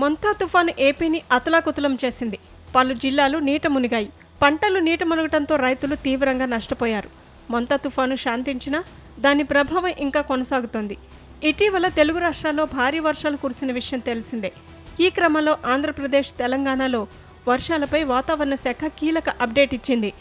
మొంతా తుఫాను ఏపీని అతలాకుతలం చేసింది. పలు జిల్లాలు నీట మునిగాయి. పంటలు నీట మునగటంతో రైతులు తీవ్రంగా నష్టపోయారు. మొంతా తుఫాను శాంతించినా దాని ప్రభావం ఇంకా కొనసాగుతోంది. ఇటీవల తెలుగు రాష్ట్రాల్లో భారీ వర్షాలు కురిసిన విషయం తెలిసిందే. ఈ క్రమంలో ఆంధ్రప్రదేశ్ తెలంగాణలో వర్షాలపై వాతావరణ శాఖ కీలక అప్డేట్ ఇచ్చింది.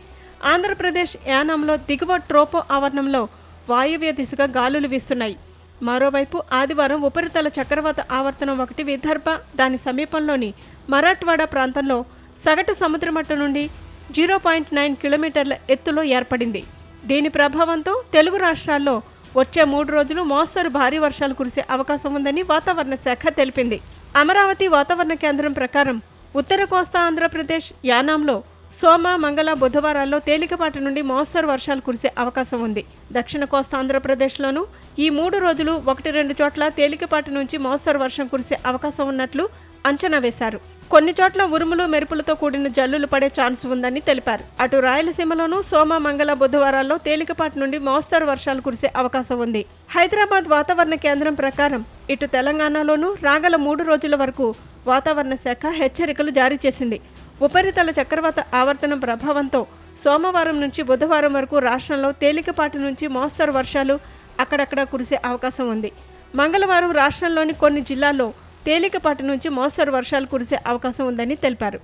ఆంధ్రప్రదేశ్ యానంలో దిగువ ట్రోపో ఆవరణంలో వాయువ్య దిశగా గాలులు వీస్తున్నాయి. మరోవైపు ఆదివారం ఉపరితల చక్రవాత ఆవర్తనం ఒకటి విదర్భ దాని సమీపంలోని మరాఠ్వాడా ప్రాంతంలో సగటు సముద్ర మట్టం నుండి జీరో పాయింట్ నైన్ కిలోమీటర్ల ఎత్తులో ఏర్పడింది. దీని ప్రభావంతో తెలుగు రాష్ట్రాల్లో వచ్చే మూడు రోజులు మోస్తరు భారీ వర్షాలు కురిసే అవకాశం ఉందని వాతావరణ శాఖ తెలిపింది. అమరావతి వాతావరణ కేంద్రం ప్రకారం ఉత్తర కోస్తా ఆంధ్రప్రదేశ్ యానాంలో సోమ మంగళ బుధవారాల్లో తేలికపాటి నుండి మోస్తరు వర్షాలు కురిసే అవకాశం ఉంది. దక్షిణ కోస్తా ఆంధ్రప్రదేశ్లోనూ ఈ మూడు రోజులు ఒకటి రెండు చోట్ల తేలికపాటి నుంచి మోస్తరు వర్షం కురిసే అవకాశం ఉన్నట్లు అంచనా వేశారు. కొన్ని చోట్ల ఉరుములు మెరుపులతో కూడిన జల్లులు పడే ఛాన్స్ ఉందని తెలిపారు. అటు రాయలసీమలోనూ సోమ మంగళ బుధవారాల్లో తేలికపాటి నుండి మోస్తరు వర్షాలు కురిసే అవకాశం ఉంది. హైదరాబాద్ వాతావరణ కేంద్రం ప్రకారం ఇటు తెలంగాణలోనూ రాగల మూడు రోజుల వరకు వాతావరణ శాఖ హెచ్చరికలు జారీ చేసింది. ఉపరితల చక్రవాత ఆవర్తనం ప్రభావంతో సోమవారం నుంచి బుధవారం వరకు రాష్ట్రంలో తేలికపాటి నుంచి మోస్తరు వర్షాలు అక్కడక్కడ కురిసే అవకాశం ఉంది. మంగళవారం రాష్ట్రంలోని కొన్ని జిల్లాల్లో తేలికపాటి నుంచి మోస్తరు వర్షాలు కురిసే అవకాశం ఉందని తెలిపారు